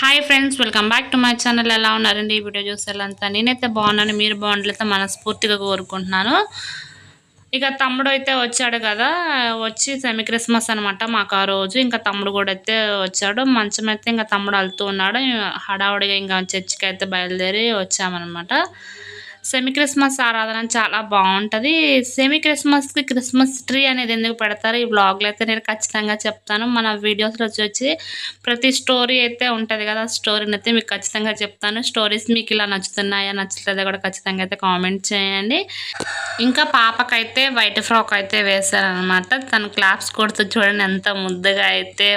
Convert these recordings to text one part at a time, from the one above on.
Hi friends welcome back to my channel ఎలా ఉన్నారండి? ఈ వీడియో చూసేలాంతా నేనైతే బాగున్నాను. మీరు బాగుండలేతే మనస్ఫూర్తిగా కోరుకుంటున్నాను. ఇక తమ్ముడు అయితే వచ్చాడు కదా. వచ్చి సెమీ క్రిస్మస్ అనమాట మాకు ఆ రోజు. ఇంకా తమ్ముడు కూడా అయితే వచ్చాడు. మంచం అయితే ఇంకా తమ్ముడు వెళ్తూ ఉన్నాడు. హడావుడిగా ఇంకా చర్చికి అయితే బయలుదేరి వచ్చామన్నమాట. సెమీ క్రిస్మస్ ఆరాధన చాలా బాగుంటుంది. సెమీ క్రిస్మస్కి క్రిస్మస్ ట్రీ అనేది ఎందుకు పెడతారు? ఈ బ్లాగ్లో అయితే నేను ఖచ్చితంగా చెప్తాను. మన వీడియోస్లో వచ్చి ప్రతి స్టోరీ అయితే ఉంటుంది కదా స్టోరీని అయితే మీకు ఖచ్చితంగా చెప్తాను. స్టోరీస్ మీకు ఇలా నచ్చుతున్నాయా నచ్చలేదా కూడా ఖచ్చితంగా అయితే కామెంట్ చేయండి. ఇంకా పాపకైతే వైట్ ఫ్రాక్ అయితే వేశారనమాట తను క్లాప్స్ కొడుతూ చూడండి ఎంత ముద్దగా అయితే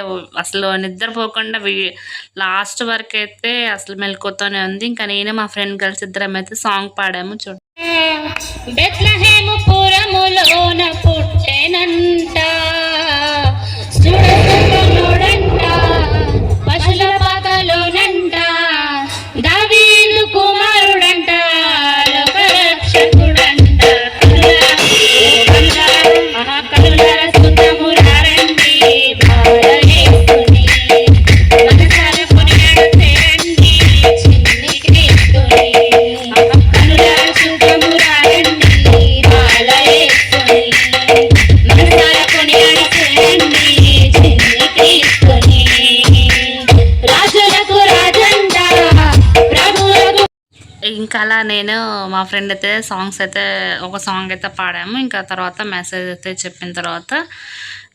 అసలు నిద్రపోకుండా లాస్ట్ వరకు అయితే అసలు మెలకుతూనే ఉంది. ఇంకా నేను మా ఫ్రెండ్ కలిసి ఇద్దరం అయితే సాంగ్ పాడాము చూడండి ఇంకా అలా నేను మా ఫ్రెండ్ అయితే సాంగ్స్ అయితే ఒక సాంగ్ అయితే పాడాము. ఇంకా తర్వాత మెసేజ్ అయితే చెప్పిన తర్వాత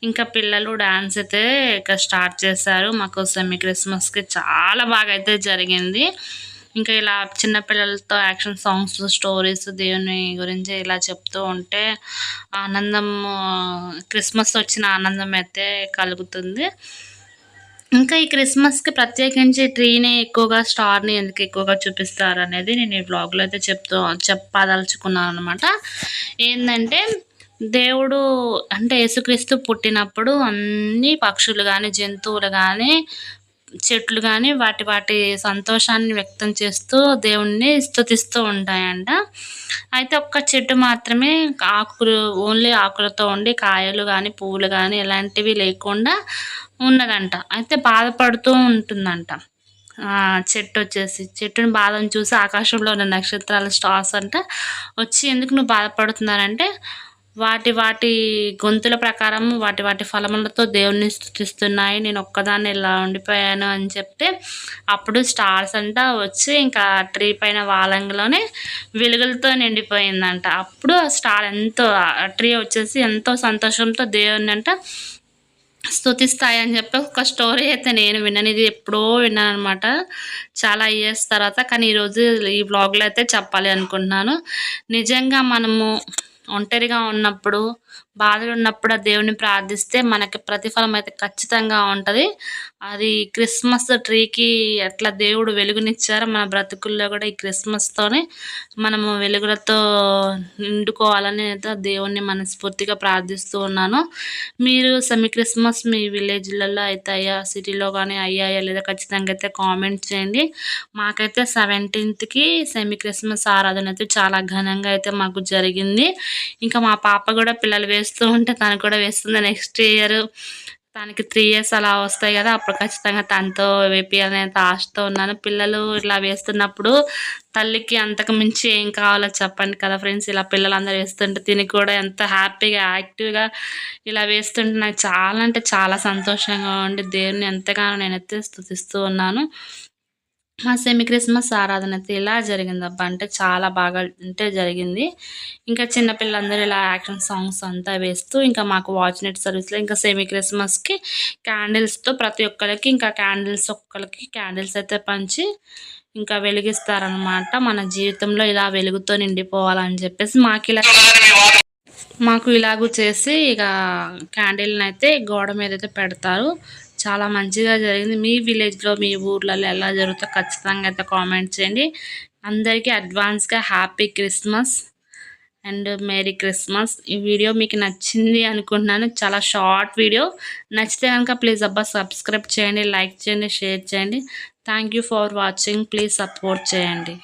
ఇంకా పిల్లలు డ్యాన్స్ అయితే ఇక స్టార్ట్ చేశారు. మాకు సెమీ క్రిస్మస్కి చాలా బాగా అయితే జరిగింది. ఇంకా ఇలా చిన్నపిల్లలతో యాక్షన్ సాంగ్స్ స్టోరీస్ దేవుని గురించి ఇలా చెప్తూ ఉంటే ఆనందం క్రిస్మస్ వచ్చిన ఆనందం అయితే కలుగుతుంది. ఇంకా ఈ క్రిస్మస్కి ప్రత్యేకించి ట్రీని ఎక్కువగా స్టార్ని ఎందుకు ఎక్కువగా చూపిస్తారు అనేది నేను ఈ బ్లాగ్లో అయితే చెప్తూ చెప్పదలుచుకున్నాను అనమాట ఏంటంటే దేవుడు అంటే యేసుక్రీస్తు పుట్టినప్పుడు అన్ని పక్షులు కానీ జంతువులు కానీ చెట్లు కానీ వాటి వాటి సంతోషాన్ని వ్యక్తం చేస్తూ దేవుణ్ణి స్థుతిస్తూ ఉంటాయంట. అయితే ఒక్క చెట్టు మాత్రమే ఆకులు ఓన్లీ ఆకులతో ఉండి కాయలు కానీ పువ్వులు కానీ ఇలాంటివి లేకుండా ఉన్నదంట. అయితే బాధపడుతూ ఉంటుందంట. చెట్టు వచ్చేసి చెట్టుని బాధను చూసి ఆకాశంలో ఉన్న నక్షత్రాల స్టార్స్ అంట వచ్చి ఎందుకు నువ్వు బాధపడుతున్నానంటే వాటి వాటి గొంతుల ప్రకారం వాటి వాటి ఫలములతో దేవుణ్ణి స్థుతిస్తున్నాయి నేను ఒక్కదాన్ని ఇలా ఉండిపోయాను అని చెప్తే అప్పుడు స్టార్స్ అంట వచ్చి ఇంకా ట్రీ పైన వాలంగిలోనే వెలుగులతో నిండిపోయిందంట. అప్పుడు ఆ స్టార్ ఎంతో ట్రీ వచ్చేసి ఎంతో సంతోషంతో దేవుణ్ణి అంట స్థుతిస్తాయి అని చెప్పి ఒక స్టోరీ అయితే నేను విన్నాను. ఇది ఎప్పుడో విన్నాను అనమాట చాలా ఇయర్స్ తర్వాత. కానీ ఈరోజు ఈ బ్లాగ్లో అయితే చెప్పాలి అనుకుంటున్నాను. నిజంగా మనము ఒంటరిగా ఉన్నప్పుడు బాధలు ఉన్నప్పుడు ఆ దేవుని ప్రార్థిస్తే మనకి ప్రతిఫలం అయితే ఖచ్చితంగా ఉంటుంది. అది క్రిస్మస్ ట్రీకి ఎట్లా దేవుడు వెలుగునిచ్చారో మన బ్రతుకుల్లో కూడా ఈ క్రిస్మస్తోనే మనము వెలుగులతో నిండుకోవాలని అయితే దేవుణ్ణి మనస్ఫూర్తిగా ప్రార్థిస్తూ ఉన్నాను. మీరు సెమీ క్రిస్మస్ మీ విలేజ్లలో అయితే అయ్యా సిటీలో కానీ అయ్యాయా లేదా ఖచ్చితంగా అయితే కామెంట్ చేయండి. మాకైతే సెవెంటీన్త్కి సెమీ క్రిస్మస్ ఆరాధన అయితే చాలా ఘనంగా అయితే మాకు జరిగింది. ఇంకా మా పాప కూడా పిల్లలు వేస్తూ ఉంటే తను కూడా వేస్తుంది. నెక్స్ట్ ఇయర్ తనకి త్రీ ఇయర్స్ అలా వస్తాయి కదా అప్పుడు ఖచ్చితంగా తనతో వేపియాలనే ఆశతో ఉన్నాను. పిల్లలు ఇట్లా వేస్తున్నప్పుడు తల్లికి అంతకు మించి ఏం కావాలో చెప్పండి కదా ఫ్రెండ్స్ ఇలా పిల్లలందరూ వేస్తుంటే తిని కూడా ఎంత హ్యాపీగా యాక్టివ్గా ఇలా వేస్తుంటే నాకు చాలా అంటే చాలా సంతోషంగా ఉండి దేవుని ఎంతగానో నేనైతే స్థుతిస్తూ ఉన్నాను. మా సెమీ క్రిస్మస్ ఆరాధన అయితే ఇలా జరిగిందబ్బా. అంటే చాలా బాగా అంటే జరిగింది. ఇంకా చిన్నపిల్లలందరూ ఇలా యాక్షన్ సాంగ్స్ అంతా వేస్తూ ఇంకా మాకు వాచ్ నెట్ సర్వీస్లో ఇంకా సెమీ క్రిస్మస్కి క్యాండిల్స్తో ప్రతి ఒక్కరికి ఇంకా క్యాండిల్స్ ఒక్కరికి క్యాండిల్స్ అయితే పంచి ఇంకా వెలిగిస్తారనమాట మన జీవితంలో ఇలా వెలుగుతో నిండిపోవాలని చెప్పేసి మాకు ఇలా మాకు ఇలాగూ చేసి ఇక క్యాండిల్ని అయితే గోడ మీద అయితే పెడతారు. చాలా మంచిగా జరిగింది. మీ విలేజ్లో మీ ఊర్లలో ఎలా జరుగుతుందో ఖచ్చితంగా అయితే కామెంట్ చేయండి. అందరికీ అడ్వాన్స్గా happy Christmas and merry Christmas. ఈ వీడియో మీకు నచ్చింది అనుకుంటున్నాను. చాలా షార్ట్ వీడియో. నచ్చితే కనుక ప్లీజ్ అబ్బా సబ్స్క్రైబ్ చేయండి లైక్ చేయండి షేర్ చేయండి. Thank for watching. Please support చేయండి.